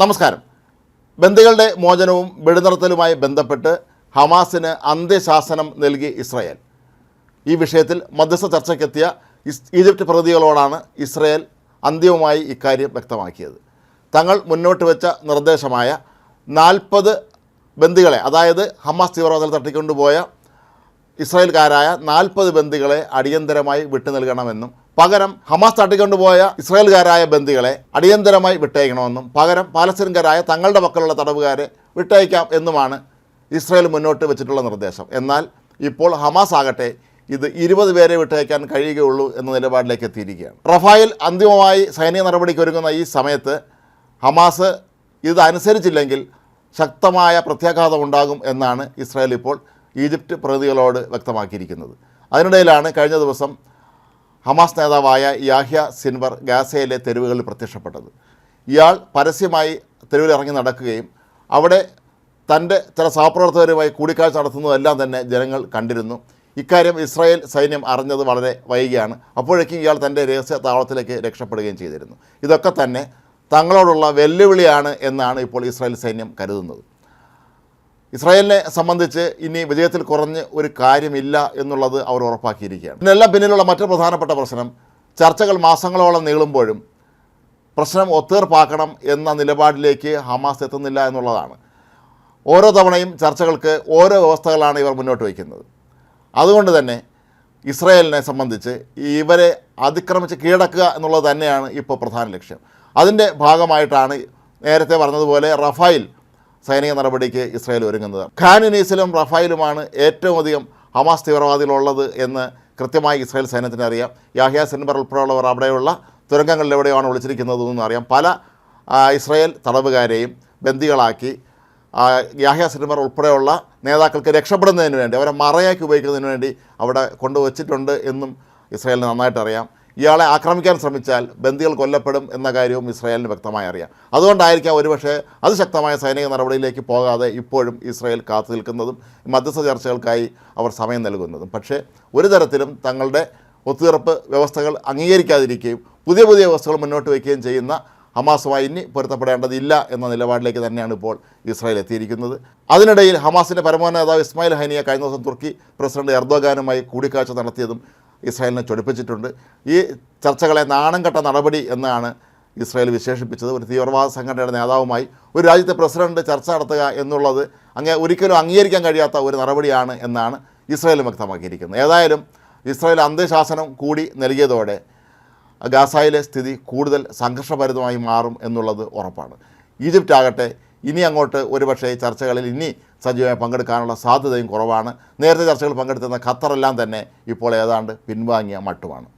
നമസ്കാരം. ബന്ദികളുടെ മോചനവും വെടിനിർത്തലുമായി ബന്ധപ്പെട്ട് ഹമാസിന് അന്ത്യശാസനം നൽകി ഇസ്രായേൽ. ഈ വിഷയത്തിൽ മധ്യസ്ഥ ചർച്ചയ്ക്കെത്തിയ ഇസ് ഈജിപ്ത് പ്രതികളോടാണ് ഇസ്രായേൽ അന്തിമമായി ഇക്കാര്യം വ്യക്തമാക്കിയത്. തങ്ങൾ മുന്നോട്ട് വെച്ച നിർദ്ദേശമായ നാൽപ്പത് ബന്ദികളെ അതായത് ഹമാസ് തീവ്രവാദത്തിൽ തട്ടിക്കൊണ്ടുപോയ ഇസ്രായേൽക്കാരായ നാൽപ്പത് ബന്ദികളെ അടിയന്തരമായി വിട്ടു നൽകണമെന്നും പകരം ഹമാസ് തട്ടിക്കൊണ്ടുപോയ ഇസ്രായേൽകാരായ ബന്ദികളെ അടിയന്തരമായി വിട്ടയക്കണമെന്നും പകരം പാലസ്തീൻകാരായ തങ്ങളുടെ പക്കലുള്ള തടവുകാരെ വിട്ടയക്കാം എന്നുമാണ് ഇസ്രായേൽ മുന്നോട്ട് വെച്ചിട്ടുള്ള നിർദ്ദേശം. എന്നാൽ ഇപ്പോൾ ഹമാസ് ആകട്ടെ ഇത് ഇരുപത് പേരെ വിട്ടയക്കാൻ കഴിയുകയുള്ളൂ എന്ന നിലപാടിലേക്ക് എത്തിയിരിക്കുകയാണ്. റഫായിൽ അന്തിമമായി സൈനിക നടപടിക്ക് ഒരുങ്ങുന്ന ഈ സമയത്ത് ഹമാസ് ഇത് അനുസരിച്ചില്ലെങ്കിൽ ശക്തമായ പ്രത്യാഘാതം ഉണ്ടാകും എന്നാണ് ഇസ്രായേൽ ഇപ്പോൾ ഈജിപ്ത് പ്രതികളോട് വ്യക്തമാക്കിയിരിക്കുന്നത്. അതിനിടയിലാണ് കഴിഞ്ഞ ദിവസം ഹമാസ് നേതാവായ യാഹ്യ സിൻവർ ഗാസയിലെ തെരുവുകളിൽ പ്രത്യക്ഷപ്പെട്ടത്. ഇയാൾ പരസ്യമായി തെരുവിൽ ഇറങ്ങി നടക്കുകയും അവിടെ തന്റെ ചില സഹപ്രവർത്തകരുമായി കൂടിക്കാഴ്ച നടത്തുന്നതെല്ലാം തന്നെ ജനങ്ങൾ കണ്ടിരുന്നു. ഇക്കാര്യം ഇസ്രായേൽ സൈന്യം അറിഞ്ഞത് വളരെ വൈകിയാണ്. അപ്പോഴേക്കും ഇയാൾ തന്റെ രഹസ്യ താവളത്തിലേക്ക് രക്ഷപ്പെടുകയും ചെയ്തിരുന്നു. ഇതൊക്കെ തന്നെ തങ്ങളോടുള്ള വെല്ലുവിളിയാണ് എന്നാണ് ഇപ്പോൾ ഇസ്രായേൽ സൈന്യം കരുതുന്നത്. ഇസ്രായേലിനെ സംബന്ധിച്ച് ഇനി വിജയത്തിൽ കുറഞ്ഞ് ഒരു കാര്യമില്ല എന്നുള്ളത് അവർ ഉറപ്പാക്കിയിരിക്കുകയാണ്. ഇതിനെല്ലാം പിന്നിലുള്ള മറ്റൊരു പ്രധാനപ്പെട്ട പ്രശ്നം ചർച്ചകൾ മാസങ്ങളോളം നീളുമ്പോഴും പ്രശ്നം ഒത്തീർപ്പാക്കണം എന്ന നിലപാടിലേക്ക് ഹമാസ് എത്തുന്നില്ല എന്നുള്ളതാണ്. ഓരോ തവണയും ചർച്ചകൾക്ക് ഓരോ വ്യവസ്ഥകളാണ് ഇവർ മുന്നോട്ട് വയ്ക്കുന്നത്. അതുകൊണ്ട് തന്നെ ഇസ്രായേലിനെ സംബന്ധിച്ച് ഇവരെ അതിക്രമിച്ച് കീഴടക്കുക എന്നുള്ളത് തന്നെയാണ് ഇപ്പോൾ പ്രധാന ലക്ഷ്യം. അതിന്റെ ഭാഗമായിട്ടാണ് നേരത്തെ പറഞ്ഞതുപോലെ റഫായിൽ സൈനിക നടപടിക്ക് ഇസ്രായേൽ ഒരുങ്ങുന്നത്. ഖാൻ റഫായിലുമാണ് ഏറ്റവും അധികം ഹമാസ് തീവ്രവാദികളുള്ളത് എന്ന് കൃത്യമായി ഇസ്രായേൽ സൈന്യത്തിന് അറിയാം. യാഹിയ സെൻബർ ഉൾപ്പെടെയുള്ളവർ അവിടെയുള്ള തുരങ്കങ്ങളിൽ എവിടെയാണ് വിളിച്ചിരിക്കുന്നത് അറിയാം. പല ഇസ്രായേൽ തടവുകാരെയും ബന്ദികളാക്കി യാഹിയ സിൻബർ ഉൾപ്പെടെയുള്ള നേതാക്കൾക്ക് രക്ഷപ്പെടുന്നതിന് വേണ്ടി അവരെ മറയാക്കി ഉപയോഗിക്കുന്നതിന് വേണ്ടി അവിടെ കൊണ്ടുവച്ചിട്ടുണ്ട് എന്നും ഇസ്രായേലിന് നന്നായിട്ട് അറിയാം ഇയാളെ ആക്രമിക്കാൻ ശ്രമിച്ചാൽ ബന്ദികൾ കൊല്ലപ്പെടും എന്ന കാര്യവും ഇസ്രായേലിന് വ്യക്തമായി അറിയാം. അതുകൊണ്ടായിരിക്കാം ഒരുപക്ഷെ അതിശക്തമായ സൈനിക നടപടിയിലേക്ക് പോകാതെ ഇപ്പോഴും ഇസ്രായേൽ കാത്തു നിൽക്കുന്നതും മധ്യസ്ഥ ചർച്ചകൾക്കായി അവർ സമയം നൽകുന്നതും. പക്ഷേ ഒരു തരത്തിലും തങ്ങളുടെ ഒത്തുതീർപ്പ് വ്യവസ്ഥകൾ അംഗീകരിക്കാതിരിക്കുകയും പുതിയ പുതിയ വ്യവസ്ഥകൾ മുന്നോട്ട് വയ്ക്കുകയും ചെയ്യുന്ന ഹമാസുമായി ഇനി പൊരുത്തപ്പെടേണ്ടതില്ല എന്ന നിലപാടിലേക്ക് തന്നെയാണ് ഇപ്പോൾ ഇസ്രായേൽ എത്തിയിരിക്കുന്നത്. അതിനിടയിൽ ഹമാസിന്റെ പരമോന്നത നേതാവ് ഇസ്മായിൽ ഹനിയ കഴിഞ്ഞ ദിവസം തുർക്കി പ്രസിഡന്റ് എർദോഗാനുമായി കൂടിക്കാഴ്ച നടത്തിയതും ഇസ്രായേലിനെ ചൊടിപ്പിച്ചിട്ടുണ്ട്. ഈ ചർച്ചകളെ നാണം കെട്ട നടപടി എന്നാണ് ഇസ്രായേൽ വിശേഷിപ്പിച്ചത്. ഒരു തീവ്രവാദ സംഘടനയുടെ നേതാവുമായി ഒരു രാജ്യത്തെ പ്രസിഡന്റ് ചർച്ച നടത്തുക എന്നുള്ളത് അങ്ങ് ഒരിക്കലും അംഗീകരിക്കാൻ കഴിയാത്ത ഒരു നടപടിയാണ് എന്നാണ് ഇസ്രായേൽ വ്യക്തമാക്കിയിരിക്കുന്നത്. ഏതായാലും ഇസ്രായേൽ അന്ത്യശാസനം കൂടി നൽകിയതോടെ ഗാസായിലെ സ്ഥിതി കൂടുതൽ സംഘർഷഭരിതമായി മാറും എന്നുള്ളത് ഉറപ്പാണ്. ഈജിപ്റ്റ് ആകട്ടെ ഇനി അങ്ങോട്ട് ഒരുപക്ഷേ ചർച്ചകളിൽ ഇനി സജീവമായി പങ്കെടുക്കാനുള്ള സാധ്യതയും കുറവാണ്. നേരത്തെ ചർച്ചകൾ പങ്കെടുത്തിരുന്ന ഖത്തറെല്ലാം തന്നെ ഇപ്പോൾ ഏതാണ്ട് പിൻവാങ്ങിയ മട്ടുമാണ്.